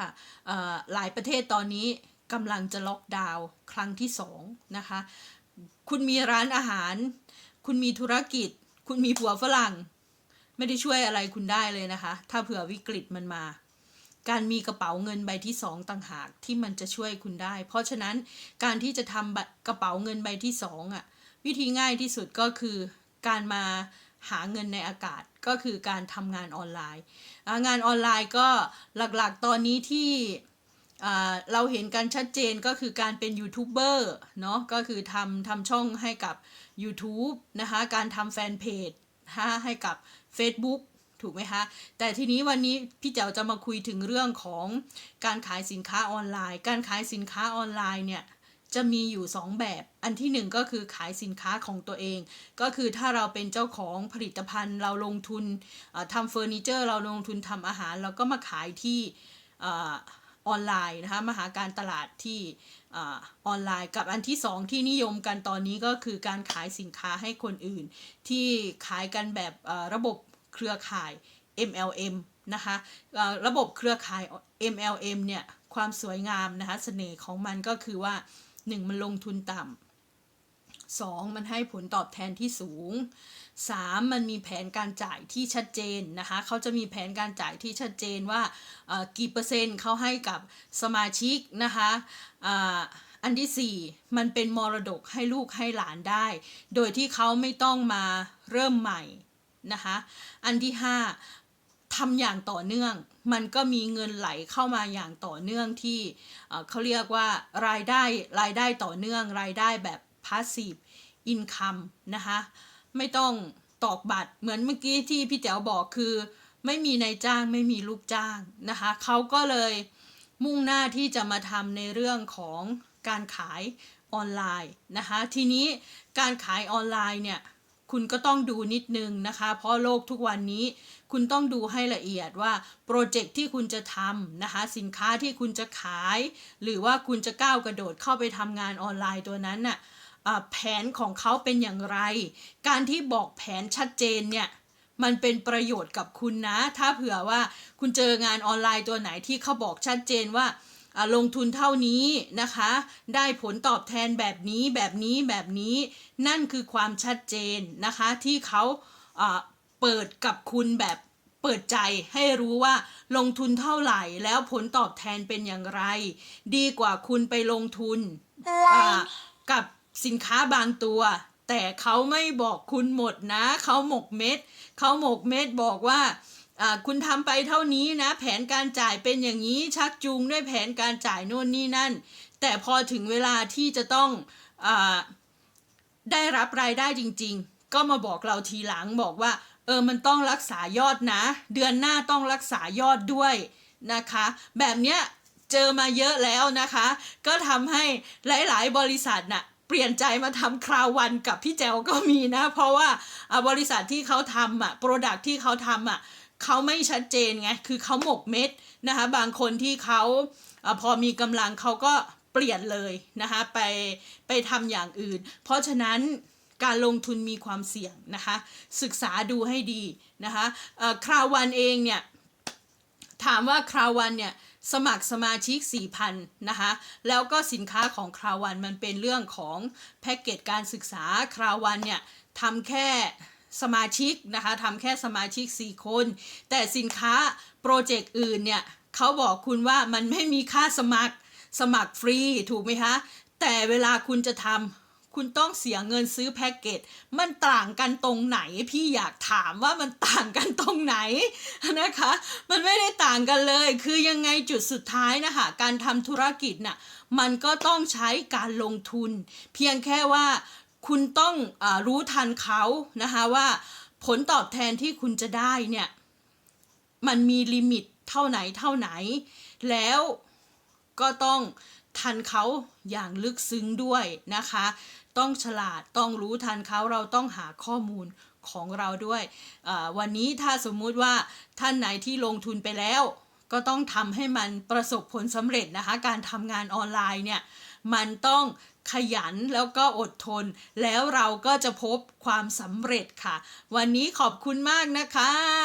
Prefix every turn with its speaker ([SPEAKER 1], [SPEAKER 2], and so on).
[SPEAKER 1] ค่ะหลายประเทศตอนนี้กำลังจะล็อกดาวน์ครั้งที่สองนะคะ คุณมีร้านอาหาร คุณมีธุรกิจ คุณมีผัวฝรั่ง ไม่ได้ช่วยอะไรคุณได้เลยนะคะ ถ้าเผื่อวิกฤตมันมา การมีกระเป๋าเงินใบที่สองต่างหากที่มันจะช่วยคุณได้ เพราะฉะนั้นการที่จะทำกระเป๋าเงินใบที่สองอะวิธีง่ายที่สุดก็คือการมา หาเงินในอากาศก็คือการทำงานออนไลน์ งานออนไลน์ก็หลักๆตอนนี้ที่เราเห็นกันชัดเจนก็คือการเป็นยูทูบเบอร์เนาะก็คือทำทำช่องให้กับ YouTube นะคะ การทำแฟนเพจให้กับ Facebook ถูกไหมคะ แต่ทีนี้วันนี้พี่เจ๋วจะมาคุยถึงเรื่องของการขายสินค้าออนไลน์ การขายสินค้าออนไลน์เนี่ย จะมีอยู่ 2 แบบ อันที่ 1 ก็คือขายสินค้าของตัวเอง ก็คือถ้าเราเป็นเจ้าของผลิตภัณฑ์ เราลงทุนทำเฟอร์นิเจอร์ เราลงทุนทำอาหาร เราก็มาขายที่อออนไลน์นะคะมาหาการตลาดที่อออนไลน์กับอันที่ 2 ที่นิยมกันตอนนี้ก็คือการขายสินค้าให้คนอื่น ที่ขายกันแบบระบบเครือข่าย MLM นะคะระบบเครือข่าย MLM เนี่ยความสวยงามนะคะเสน่ห์ของมันก็คือว่า 1มันลงทุนต่ำ2มันให้ผลตอบแทนที่สูง3มันมีแผนการจ่ายที่ชัดเจนนะคะเขาจะมีแผนการจ่ายที่ชัดเจนว่ากี่เปอร์เซ็นต์เขาให้กับสมาชิกนะคะอันที่ 4 มันเป็นมรดกให้ลูกให้หลานได้ โดยที่เขาไม่ต้องมาเริ่มใหม่นะคะ อันที่ 5 ทำอย่างต่อเนื่อง มันก็มีเงินไหลเข้ามาอย่างต่อเนื่องที่เอ่อเขาเรียกว่ารายได้รายได้ต่อเนื่อง รายได้แบบ passive income นะคะไม่ต้องตอกบัตรเหมือนเมื่อกี้ที่พี่แจ๋วบอกคือ ไม่มีนายจ้างไม่มีลูกจ้างนะคะเขาก็เลยมุ่งหน้าที่จะมาทำในเรื่องของการขายออนไลน์นะคะทีนี้การขายออนไลน์เนี่ย คุณก็ต้องดูนิดนึงนะคะ เพราะโลกทุกวันนี้คุณต้องดูให้ละเอียดว่าโปรเจกต์ที่คุณจะทำนะคะ สินค้าที่คุณจะขาย หรือว่าคุณจะก้าวกระโดดเข้าไปทำงานออนไลน์ตัวนั้นน่ะแผนของเขาเป็นอย่างไร การที่บอกแผนชัดเจนเนี่ยมันเป็นประโยชน์กับคุณนะ ถ้าเผื่อว่าคุณเจองานออนไลน์ตัวไหนที่เขาบอกชัดเจนว่า ลงทุนเท่านี้นะคะ ได้ผลตอบแทนแบบนี้แบบนี้แบบนี้ นั่นคือความชัดเจนนะคะที่เขาอ่าเปิดกับคุณแบบเปิดใจให้รู้ว่าลงทุนเท่าไหร่แล้วผลตอบแทนเป็นอย่างไร ดีกว่าคุณไปลงทุนอ่ากับสินค้าบางตัว แต่เขาไม่บอกคุณหมดนะ เขาหมกเม็ด เขาหมกเม็ดบอกว่าอ่า คุณทำไปเท่านี้นะ แผนการจ่ายเป็นอย่างนี้ชักจูงด้วยแผนการจ่ายโน่นนี่นั่น แต่พอถึงเวลาที่จะต้องอได้รับรายได้จริง ๆ ก็มาบอกเราทีหลังบอกว่า เออมันต้องรักษายอดนะ เดือนหน้าต้องรักษายอดด้วยนะคะ แบบเนี้ยเจอมาเยอะแล้วนะคะ ก็ทำให้หลาย ๆ บริษัทน่ะเปลี่ยนใจมาทำคราววันกับพี่แจวก็มีนะ เพราะว่าบริษัทที่เขาทำอะโปรดักที่เขาทำอะ เขาไม่ชัดเจนไง คือเขาหมกเม็ดนะคะ บางคนที่เขาอพอมีกำลังเขาก็เปลี่ยนเลยนะคะไปไปทำอย่างอื่น เพราะฉะนั้นการลงทุนมีความเสี่ยงนะคะ ศึกษาดูให้ดีนะคะคราววันเองเนี่ย ถามว่าคราววันเนี่ยสมัครสมาชิก 4,000 นะคะ แล้วก็สินค้าของคราววันมันเป็นเรื่องของแพ็กเกจการศึกษาคราววันเนี่ยทำแค่ สมาชิกนะคะทำแค่สมาชิก 4 คน แต่สินค้าโปรเจกต์อื่นเนี่ยเขาบอกคุณว่ามันไม่มีค่าสมัครสมัครฟรีถูกไหมคะ แต่เวลาคุณจะทำคุณต้องเสียเงินซื้อแพ็กเกจมันต่างกันตรงไหน พี่อยากถามว่ามันต่างกันตรงไหนนะคะ มันไม่ได้ต่างกันเลย คือยังไงจุดสุดท้ายนะคะการทำธุรกิจน่ะมันก็ต้องใช้การลงทุน เพียงแค่ว่า คุณต้องอรู้ทันเขานะคะว่าผลตอบแทนที่คุณจะได้เนี่ย มันมีลิมิตเท่าไหนเท่าไหน แล้วก็ต้องทันเขาอย่างลึกซึ้งด้วยนะคะ ต้องฉลาดต้องรู้ทันเขาเราต้องหาข้อมูลของเราด้วยวันนี้ถ้าสมมุติว่าท่านไหนที่ลงทุนไปแล้ว ก็ต้องทำให้มันประสบผลสำเร็จนะคะ การทำงานออนไลน์เนี่ย มันต้อง ขยันแล้วก็อดทน แล้วเราก็จะพบความสำเร็จค่ะ วันนี้ขอบคุณมากนะคะ